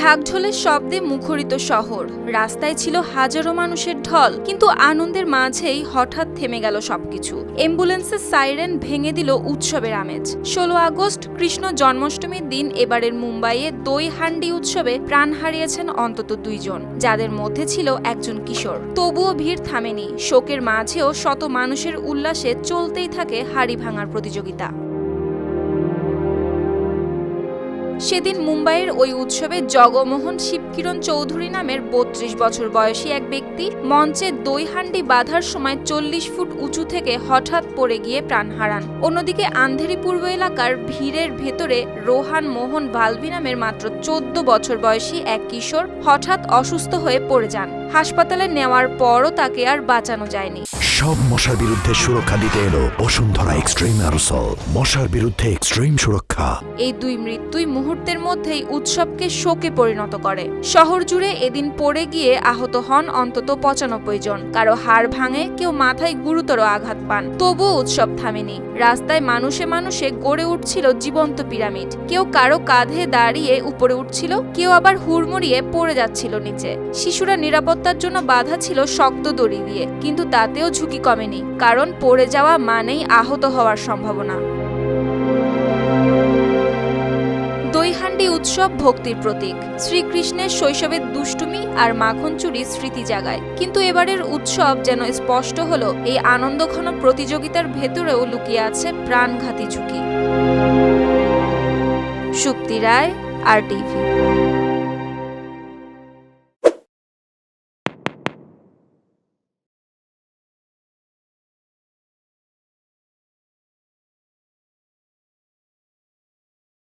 ঢাকঢোলের শব্দে মুখরিত শহর। রাস্তায় ছিল হাজারো মানুষের ঢল, কিন্তু আনন্দের মাঝেই হঠাৎ থেমে গেল সবকিছু। অ্যাম্বুলেন্সের সাইরেন ভেঙে দিল উৎসবের আমেজ। ষোলো আগস্ট, কৃষ্ণ জন্মাষ্টমীর দিন এবারের মুম্বাইয়ে দই হান্ডি উৎসবে প্রাণ হারিয়েছেন অন্তত দুইজন, যাদের মধ্যে ছিল একজন কিশোর। তবুও ভিড় থামেনি, শোকের মাঝেও শত মানুষের উল্লাসে চলতেই থাকে হাড়ি ভাঙার প্রতিযোগিতা। সেদিন মুম্বাইয়ের ওই উৎসবে জগমোহন শিবকিরণ চৌধুরী নামের বত্রিশ বছর বয়সী এক ব্যক্তি মঞ্চে দই হান্ডি বাঁধার সময় চল্লিশ ফুট উঁচু থেকে হঠাৎ পড়ে গিয়ে প্রাণ হারান। অন্যদিকে আন্ধেরি পূর্ব এলাকার ভিড়ের ভেতরে রোহান মোহন ভালভি নামের মাত্র চোদ্দ বছর বয়সী এক কিশোর হঠাৎ অসুস্থ হয়ে পড়ে যান। হাসপাতালে নেওয়ার পরও তাকে আর বাঁচানো যায়নি। সব মশার বিরুদ্ধে সুরক্ষা দিতে এলো বসুন্ধরা এক্সট্রিম অ্যারোসল। মশার বিরুদ্ধে এক্সট্রিম সুরক্ষা। এই দুই মৃত্যুই মুহূর্তের মধ্যেই উৎসবকে শোকে পরিণত করে। শহর জুড়ে এদিন পড়ে গিয়ে আহত হন অন্তত পঁচানব্বই জন। কারও হাড় ভাঙে, কেউ মাথায় গুরুতর আঘাত পান। তবুও উৎসব থামেনি। রাস্তায় মানুষে মানুষে গড়ে উঠছিল জীবন্ত পিরামিড। কেউ কারও কাঁধে দাঁড়িয়ে উপরে উঠছিল, কেউ আবার হুড়মুড়িয়ে পড়ে যাচ্ছিল নিচে। শিশুরা নিরাপত্তার জন্য বাধা ছিল শক্ত দড়ি দিয়ে, কিন্তু তাতেও ঝুঁকি কমেনি, কারণ পড়ে যাওয়া মানেই আহত হওয়ার সম্ভাবনা। দইহান্ডি উৎসব ভক্তির প্রতীক। শ্রীকৃষ্ণের শৈশবের দুষ্টুমি আর মাখন চুরি স্মৃতি জাগায়। কিন্তু এবারের উৎসব যেন স্পষ্ট হল, এই আনন্দঘন প্রতিযোগিতার ভেতরেও লুকিয়ে আছে প্রাণঘাতী ঝুঁকি। সুপ্তি রায় আর টিভি